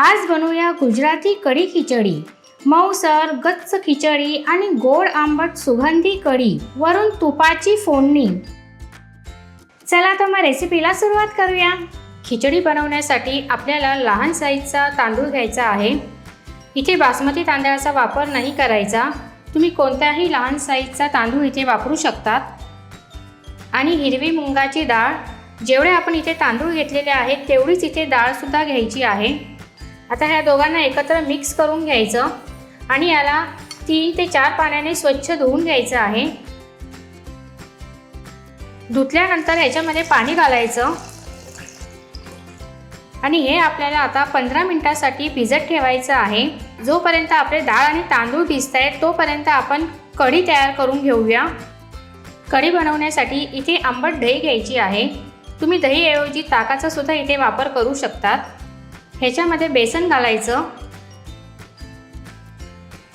आज बनवूया गुजराती कढी खिचडी. मऊसर गच्च खिचडी आणि गोड आंबट सुगंधी कढी वरून तुपाची फोडणी. चला तर मग रेसिपीला सुरुवात करूया. खिचडी बनवण्यासाठी आपल्याला लहान साईजचा तांदूळ घ्यायचा आहे. इथे बासमती तांदळाचा वापर नाही करायचा. तुम्ही कोणत्याही लहान साईजचा तांदूळ इथे वापरू शकतात. आणि हिरवी मुंगाची डाळ जेवढे आपण इथे तांदूळ घेतलेले आहेत तेवढीच इथे डाळसुद्धा घ्यायची आहे. आता ह्या दोघांना एकत्र मिक्स करून घ्यायचं. आणि याला तीन ते चार पाण्याने स्वच्छ धुवून घ्यायचं आहे. धुतल्यानंतर ह्याच्यामध्ये पाणी घालायचं. आणि हे आपल्याला आता पंधरा मिनिटासाठी भिजत ठेवायचं आहे. जोपर्यंत आपले डाळ आणि तांदूळ भिजत आहेत तोपर्यंत आपण कढी तयार करून घेऊया. कढी बनवण्यासाठी इथे आंबट दही घ्यायची आहे. तुम्ही दहीऐवजी ताकाचा सुद्धा इथे वापर करू शकतात. ह्याच्यामध्ये बेसन घालायचं.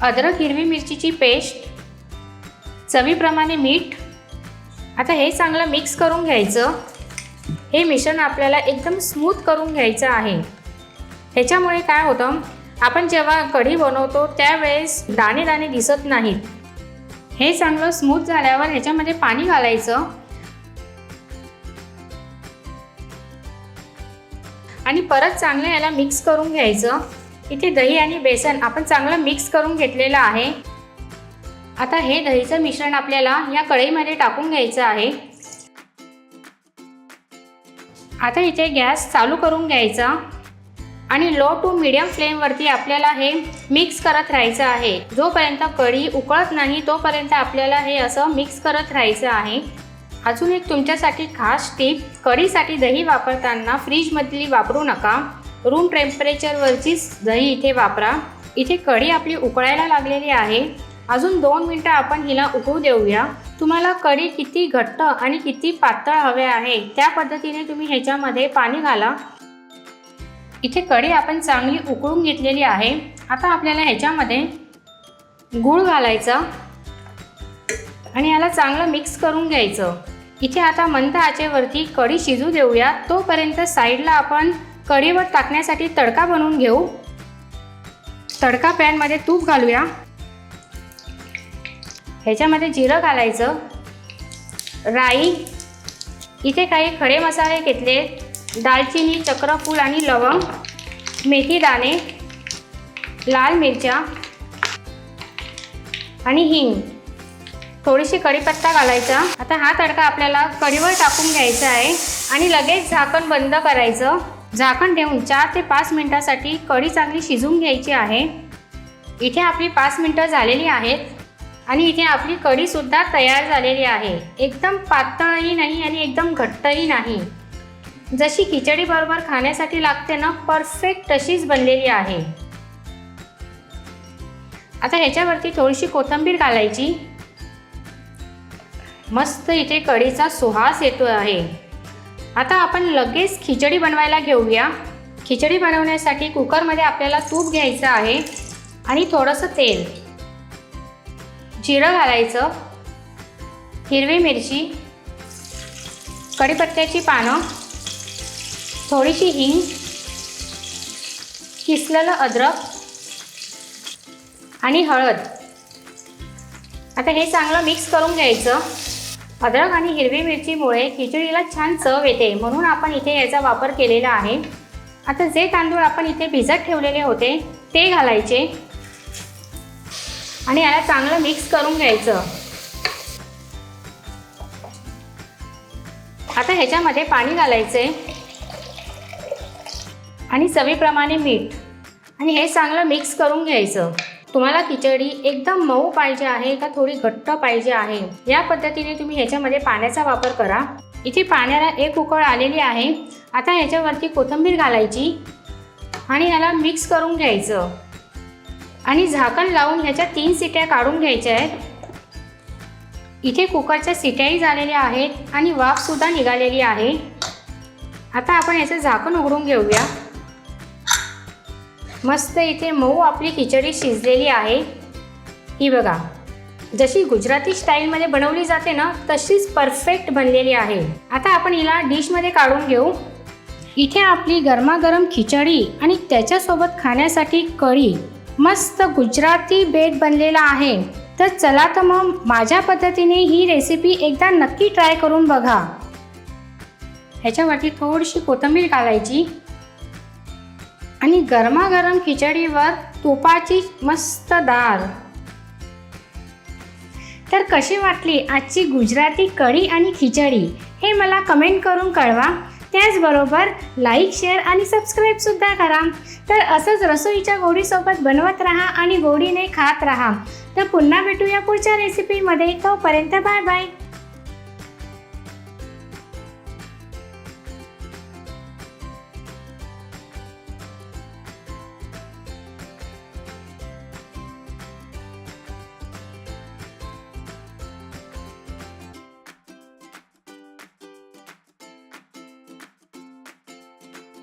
अद्रक हिरवी मिरचीची पेस्ट. चवीप्रमाणे मीठ. आता हे चांगलं मिक्स करून घ्यायचं. हे मिश्रण आपल्याला एकदम स्मूथ करून घ्यायचं आहे. ह्याच्यामुळे काय होतं आपण जेव्हा कढी बनवतो त्यावेळेस दाणे दाणे दिसत नाहीत. हे चांगलं स्मूथ झाल्यावर ह्याच्यामध्ये पाणी घालायचं. आणि परत चांगलं याला मिक्स करून घ्यायचं. इथे दही आणि बेसन आपण चांगलं मिक्स करून घेतलेलं आहे. आता हे दहीचं मिश्रण आपल्याला या कढईमध्ये टाकून घ्यायचं आहे. आता इथे गॅस चालू करून घ्यायचा. आणि लो टू मिडियम फ्लेमवरती आपल्याला हे मिक्स करत राहायचं आहे. जोपर्यंत कढी उकळत नाही तोपर्यंत आपल्याला हे असं मिक्स करत राहायचं आहे. अजून एक तुमच्यासाठी खास टीप कढीसाठी दही वापरताना फ्रीजमधली वापरू नका. रूम टेम्परेचरवरचीच दही इथे वापरा. इथे कढी आपली उकळायला लागलेली आहे. अजून दोन मिनटं आपण हिला उकळू देऊया. तुम्हाला कढी किती घट्ट आणि किती पातळ हवे आहे त्या पद्धतीने तुम्ही ह्याच्यामध्ये पाणी घाला. इथे कढी आपण चांगली उकळून घेतलेली आहे. आता आपल्याला ह्याच्यामध्ये गूळ घालायचा आणि याला चांगलं मिक्स करून घ्यायचं. इथे आता मंद आचेवरती कढी शिजू देऊया. तोपर्यंत साईडला आपण कढीवर टाकण्यासाठी तडका बनवून घेऊ. तडका पॅनमध्ये तूप घालूया. ह्याच्यामध्ये जिरं घालायचं. राई इथे काही खडे मसाले घेतले. दालचिनी चक्रफूल आणि लवंग मेथी दाणे लाल मिरच्या आणि हिंग. थोडीशी कढीपत्ता घालायचा. आता हा तडका आपल्याला कढीवर टाकून घ्यायचा आहे आणि लगेच झाकण बंद करायचं. झाकण ठेवून चार ते पाच मिनटासाठी कढी चांगली शिजून घ्यायची आहे. इथे आपली पाच मिनटं झालेली आहेत आणि इथे आपली कढीसुद्धा तयार झालेली आहे. एकदम पातळही नाही आणि एकदम घट्टही नाही. जशी खिचडीबरोबर खाण्यासाठी लागते ना परफेक्ट तशीच बनलेली आहे. आता ह्याच्यावरती थोडीशी कोथिंबीर घालायची. मस्त इथे कढीचा सुहास येतो आहे. आता आपण लगेच खिचडी बनवायला घेऊया. खिचडी बनवण्यासाठी कुकरमध्ये आपल्याला तूप घ्यायचं आहे आणि थोडंसं तेल. जिरं घालायचं. हिरवी मिरची. कढीपत्त्याची पानं. थोडीशी हिंग. किसलेलं अद्रक. आणि हळद. आता हे चांगलं मिक्स करून घ्यायचं. अद्रक आणि हिरवी मिरचीमुळे खिचडीला छान चव येते. म्हणून आपण इथे याचा वापर केलेला आहे. आता जे तांदूळ आपण इथे भिजत ठेवलेले होते ते घालायचे. आणि याला चांगलं मिक्स करून घ्यायचं. आता ह्याच्यामध्ये पाणी घालायचे. आणि चवीप्रमाणे मीठ. आणि हे चांगलं मिक्स करून घ्यायचं. तुम्हाला खिचडी एकदम मऊ पाहिजे आहे का थोडी घट्ट पाहिजे आहे? या पद्धतीने तुम्ही ह्याच्यामध्ये पाण्याचा वापर करा. इथे पाण्याला एक उकळ आलेली आहे. आता ह्याच्यावरती कोथिंबीर घालायची आणि ह्याला मिक्स करून घ्यायचं. आणि झाकण लावून ह्याच्या तीन सिट्या काढून घ्यायच्या आहेत. इथे कुकरच्या सिट्याही झालेल्या आहेत आणि वाफसुद्धा निघालेली आहे. आता आपण याचं झाकण उघडून घेऊया. मस्त इथे मऊ आपली खिचडी शिजलेली आहे. ही बघा जशी गुजराती स्टाईलमध्ये बनवली जाते ना तशीच परफेक्ट बनलेली आहे. आता आपण हिला डिशमध्ये काढून घेऊ. इथे आपली गरमागरम खिचडी आणि त्याच्यासोबत खाण्यासाठी कढी. मस्त गुजराती बेट बनलेला आहे. तर चला तर मग माझ्या पद्धतीने ही रेसिपी एकदा नक्की ट्राय करून बघा. ह्याच्यावरती थोडीशी कोथिंबीर घालायची. आणि गरमागरम खिचडीवर तुपाची मस्त डाळ. तर कशी वाटली आजची गुजराती कढी आणि खिचडी? हे मला कमेंट करून कळवा. त्याचबरोबर लाईक शेअर आणि सबस्क्राईबसुद्धा करा. तर असंच रसोईच्या गोडीसोबत बनवत राहा आणि गोडीने खात राहा. तर पुन्हा भेटूया पुढच्या रेसिपीमध्ये तोपर्यंत बाय बाय